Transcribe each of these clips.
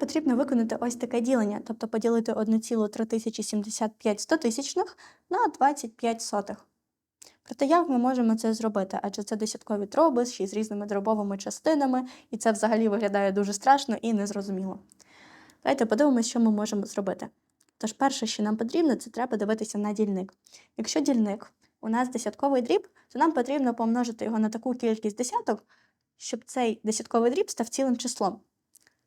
потрібно виконати ось таке ділення, тобто поділити 1,3075 стотисячних на 25 сотих. Проте як ми можемо це зробити? Адже це десяткові дроби ще з різними дробовими частинами, і це взагалі виглядає дуже страшно і незрозуміло. Давайте подивимося, що ми можемо зробити. Тож, перше, що нам потрібно, це треба дивитися на дільник. Якщо дільник у нас десятковий дріб, то нам потрібно помножити його на таку кількість десяток, щоб цей десятковий дріб став цілим числом.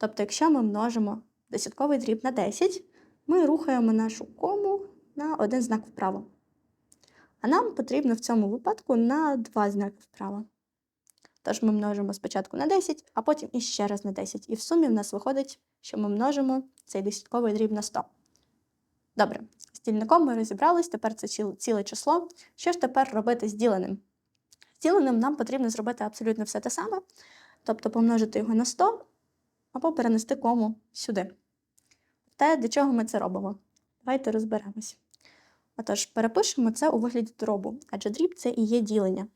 Тобто, якщо ми множимо десятковий дріб на 10, ми рухаємо нашу кому на один знак вправо. А нам потрібно в цьому випадку на два знаки вправо. Тож ми множимо спочатку на 10, а потім іще раз на 10. І в сумі в нас виходить, що ми множимо цей десятковий дріб на 100. Добре, з дільником ми розібрались, тепер це ціле число. Що ж тепер робити з діленим? З діленим нам потрібно зробити абсолютно все те саме, тобто помножити його на 100 або перенести кому сюди. Те, для чого ми це робимо? Давайте розберемось. Отож, перепишемо це у вигляді дробу, адже дріб це і є ділення.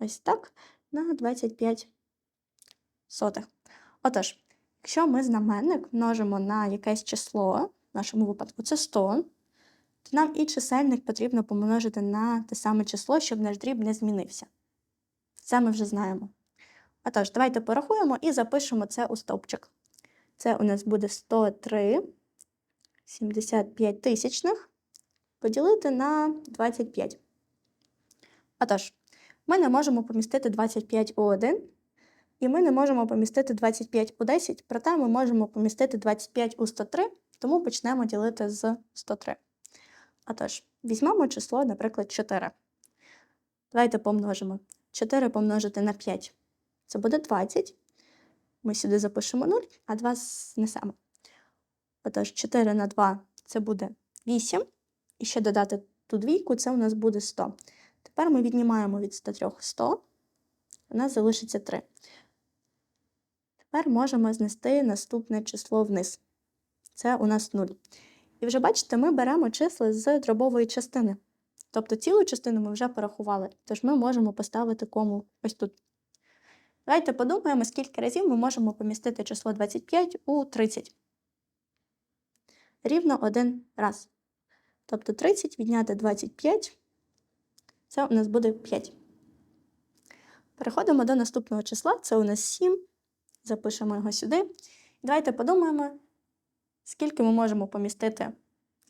Ось так на 25 сотих. Отож, якщо ми знаменник множимо на якесь число, в нашому випадку це 100, то нам і чисельник потрібно помножити на те саме число, щоб наш дріб не змінився. Це ми вже знаємо. Отож, давайте порахуємо і запишемо це у стовпчик. Це у нас буде 103 75 тисячних поділити на 25. Отож, ми не можемо помістити 25 у 1, і ми не можемо помістити 25 у 10, проте ми можемо помістити 25 у 103, тому почнемо ділити з 103. Отож, візьмемо число, наприклад, 4. Давайте помножимо. 4 помножити на 5 це буде 20. Ми сюди запишемо 0, а 2 знесемо. Отож, 4 на 2 це буде 8. І ще додати ту двійку, це у нас буде 100. Тепер ми віднімаємо від 103 100. У нас залишиться 3. Тепер можемо знести наступне число вниз. Це у нас 0. І вже бачите, ми беремо числа з дробової частини. Тобто цілу частину ми вже порахували, тож ми можемо поставити кому ось тут. Давайте подумаємо, скільки разів ми можемо помістити число 25 у 30. Рівно один раз. Тобто 30 відняти 25, це у нас буде 5. Переходимо до наступного числа, це у нас 7. Запишемо його сюди. Давайте подумаємо, скільки ми можемо помістити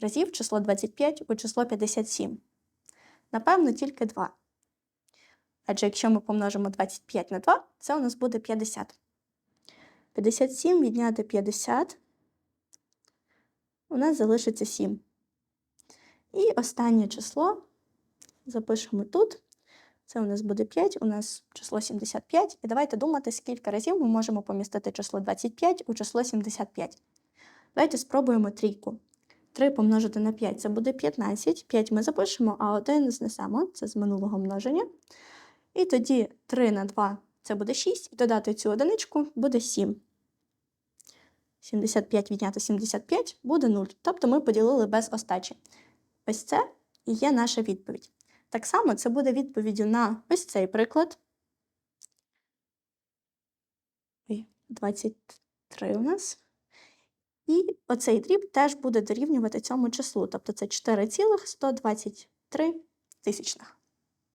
разів число 25 у число 57. Напевно, тільки 2. Адже якщо ми помножимо 25 на 2, це у нас буде 50. 57 відняти 50, у нас залишиться 7. І останнє число запишемо тут. Це у нас буде 5, у нас число 75. І давайте думати, скільки разів ми можемо помістити число 25 у число 75. Давайте спробуємо трійку. 3 помножити на 5 це буде 15. 5 ми запишемо, а 1 знесемо, це з минулого множення. І тоді 3 на 2 це буде 6, і додати цю одиничку буде 7. 75 відняти 75 буде 0. Тобто ми поділили без остачі. Ось це і є наша відповідь. Так само це буде відповіддю на ось цей приклад. 23 у нас. І оцей дріб теж буде дорівнювати цьому числу. Тобто це 4,123 тисячних.